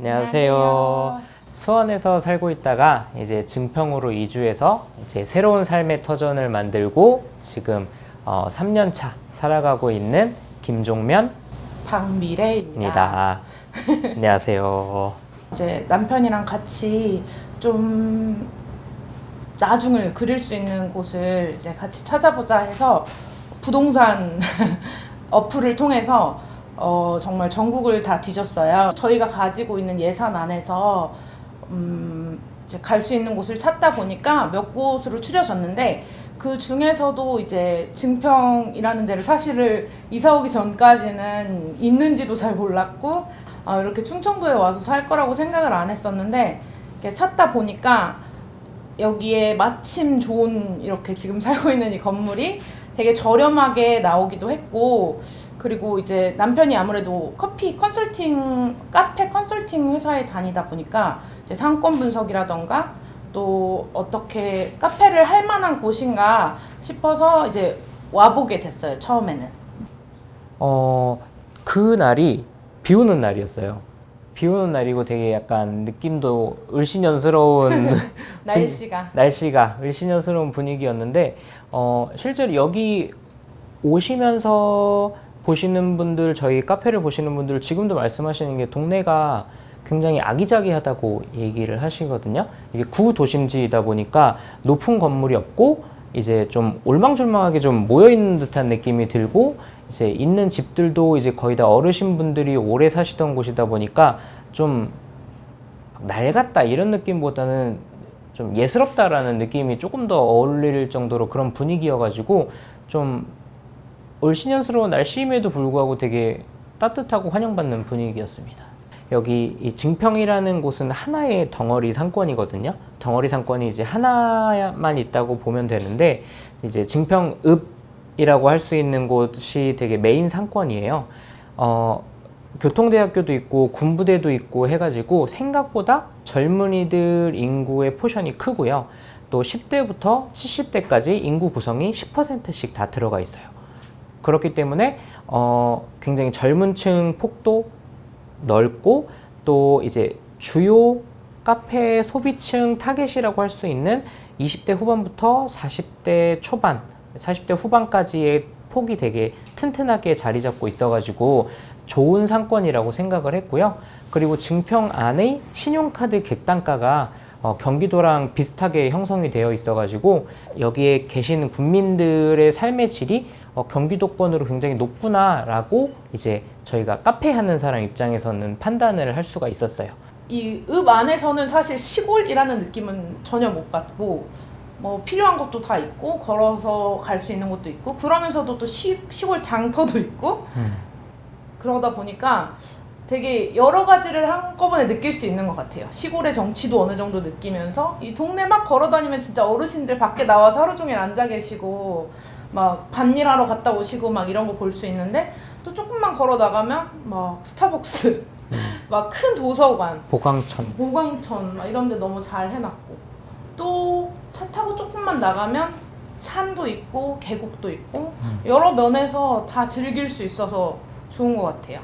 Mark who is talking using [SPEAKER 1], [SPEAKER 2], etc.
[SPEAKER 1] 안녕하세요. 수원에서 살고 있다가 이제 증평으로 이주해서 이제 새로운 삶의 터전을 만들고 지금 어, 3년 차 살아가고 있는 김종면입니다.
[SPEAKER 2] 박미래입니다.
[SPEAKER 1] 안녕하세요.
[SPEAKER 2] 이제 남편이랑 같이 좀 나중을 그릴 수 있는 곳을 이제 같이 찾아보자 해서 부동산 어플을 통해서 어, 정말 전국을 다 뒤졌어요. 저희가 가지고 있는 예산 안에서 음, 갈 수 있는 곳을 찾다 보니까 몇 곳으로 추려졌는데 그 중에서도 이제 증평이라는 데를 사실을 이사 오기 전까지는 있는지도 잘 몰랐고 아, 이렇게 충청도에 와서 살 거라고 생각을 안 했었는데 찾다 보니까 여기에 마침 좋은 이렇게 지금 살고 있는 이 건물이 되게 저렴하게 나오기도 했고 그리고 이제 남편이 아무래도 커피 컨설팅 카페 컨설팅 회사에 다니다 보니까 이제 상권 분석이라던가 또 어떻게 카페를 할 만한 곳인가 싶어서 이제 와보게 됐어요 처음에는
[SPEAKER 1] 어, 그 날이 비 오는 날이었어요. 비 오는 날이고 되게 약간 느낌도 을씨년스러운
[SPEAKER 2] 날씨가
[SPEAKER 1] 날씨가 을씨년스러운 분위기였는데 어, 실제로 여기 오시면서 보시는 분들 저희 카페를 보시는 분들 지금도 말씀하시는 게 동네가 굉장히 아기자기하다고 얘기를 하시거든요. 이게 구도심지이다 보니까 높은 건물이 없고 이제 좀 올망졸망하게 좀 모여 있는 듯한 느낌이 들고 이제 있는 집들도 이제 거의 다 어르신 분들이 오래 사시던 곳이다 보니까 좀 낡았다 이런 느낌보다는 좀 예스럽다라는 느낌이 조금 더 어울릴 정도로 그런 분위기여가지고 좀 올 신년스러운 날씨임에도 불구하고 되게 따뜻하고 환영받는 분위기였습니다. 여기 이 증평이라는 곳은 하나의 덩어리 상권이거든요. 덩어리 상권이 이제 하나만 있다고 보면 되는데 이제 증평읍이라고 할 수 있는 곳이 되게 메인 상권이에요. 어, 교통대학교도 있고 군부대도 있고 해가지고 생각보다 젊은이들 인구의 포션이 크고요. 또 10대부터 70대까지 인구 구성이 10%씩 다 들어가 있어요. 그렇기 때문에 어, 굉장히 젊은 층 폭도 넓고 또 이제 주요 카페 소비층 타겟이라고 할 수 있는 20대 후반부터 40대 초반, 40대 후반까지의 폭이 되게 튼튼하게 자리 잡고 있어가지고 좋은 상권이라고 생각을 했고요. 그리고 증평 안의 신용카드 객단가가 어, 경기도랑 비슷하게 형성이 되어 있어가지고 여기에 계신 국민들의 삶의 질이 어, 경기도권으로 굉장히 높구나라고 이제 저희가 카페 하는 사람 입장에서는 판단을 할 수가 있었어요.
[SPEAKER 2] 이 읍 안에서는 사실 시골이라는 느낌은 전혀 못 받고 뭐 필요한 것도 다 있고 걸어서 갈 수 있는 것도 있고 그러면서도 또 시, 시골 장터도 있고 그러다 보니까 되게 여러 가지를 한꺼번에 느낄 수 있는 것 같아요. 시골의 정치도 어느 정도 느끼면서 이 동네 막 걸어다니면 진짜 어르신들 밖에 나와서 하루 종일 앉아 계시고 막 밭일하러 갔다 오시고 막 이런 거 볼 수 있는데 또 조금만 걸어 나가면 막 스타벅스, 막 큰 도서관,
[SPEAKER 1] 보강천.
[SPEAKER 2] 보광천 막 이런 데 너무 잘 해놨고 또 차 타고 조금만 나가면 산도 있고 계곡도 있고 여러 면에서 다 즐길 수 있어서 좋은 것 같아요.